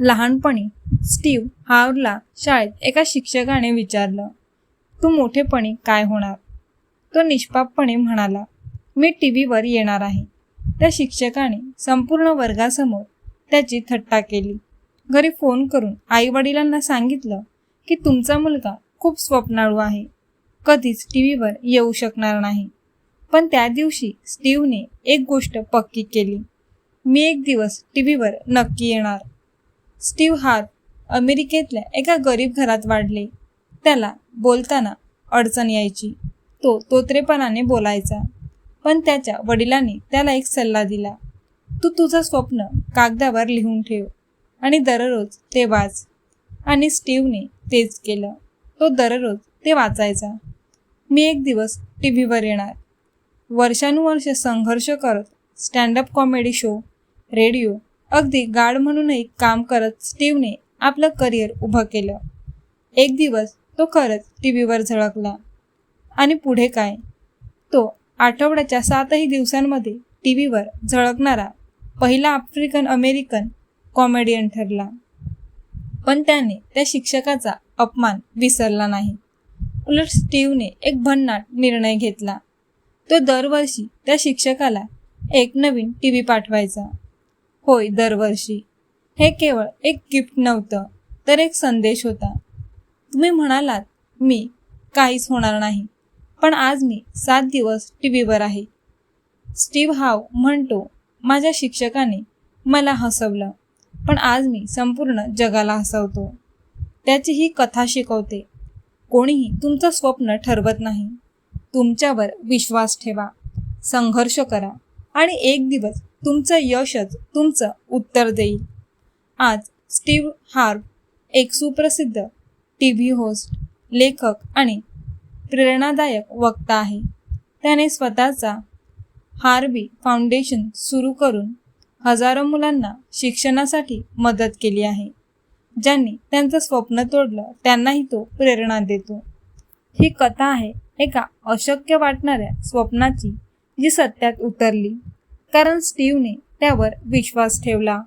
लहानपणी स्टीव्ह हावरला शाळेत एका शिक्षकाने विचारलं तू मोठेपणी काय होणार? तो निष्पापपणे म्हणाला मी टी व्हीवर येणार आहे. त्या शिक्षकाने संपूर्ण वर्गासमोर त्याची थट्टा केली. घरी फोन करून आईवडिलांना सांगितलं की तुमचा मुलगा खूप स्वप्नाळू आहे. कधीच टी व्हीवर येऊ शकणार नाही. पण त्या दिवशी स्टीव्हने एक गोष्ट पक्की केली. मी एक दिवस टी व्हीवर नक्की येणार. स्टीव्ह हार अमेरिकेतल्या एका गरीब घरात वाढले. त्याला बोलताना अडचण यायची. तो तोत्रेपणाने बोलायचा. पण त्याच्या वडिलांनी त्याला एक सल्ला दिला. तू तुझं स्वप्न कागदावर लिहून ठेव आणि दररोज ते वाच. आणि स्टीव्हने तेच केलं. तो दररोज ते वाचायचा. मी एक दिवस टी व्हीवर येणार. वर्षानुवर्ष संघर्ष करत स्टँडअप कॉमेडी शो रेडिओ अगदी गाड म्हणूनही काम करत स्टीव्हने आपलं करिअर उभं केलं. एक दिवस तो खरंच टी व्हीवर झळकला. आणि पुढे काय? तो आठवड्याच्या सातही दिवसांमध्ये टी व्हीवर झळकणारा पहिला आफ्रिकन अमेरिकन कॉमेडियन ठरला. पण त्याने त्या शिक्षकाचा अपमान विसरला नाही. उलट स्टीव्हने एक भन्नाट निर्णय घेतला. तो दरवर्षी त्या शिक्षकाला एक नवीन टी व्ही पाठवायचा. होय दरवर्षी. हे केवळ एक गिफ्ट नव्हतं तर एक संदेश होता. तुम्ही म्हणालात मी काहीच होणार नाही पण आज मी सात दिवस टी व्हीवर आहे. स्टीव हाव म्हणतो माझ्या शिक्षकाने मला हसवलं पण आज मी संपूर्ण जगाला हसवतो. त्याची ही कथा शिकवते. कोणीही तुमचं स्वप्न ठरवत नाही. तुमच्यावर विश्वास ठेवा संघर्ष करा आणि एक दिवस तुमचं यशच तुमचं उत्तर देईल. आज स्टीव्ह हार्प एक सुप्रसिद्ध टी व्ही होस्ट लेखक आणि प्रेरणादायक वक्ता आहे. त्याने स्वतःचा हार्बी फाउंडेशन सुरू करून हजारो मुलांना शिक्षणासाठी मदत केली आहे. ज्यांनी त्यांचं स्वप्न तोडलं त्यांनाही तो प्रेरणा देतो. ही कथा आहे एका अशक्य वाटणाऱ्या स्वप्नाची जी सत्यात उतरली. कारण स्टीव्हने त्यावर विश्वास ठेवला.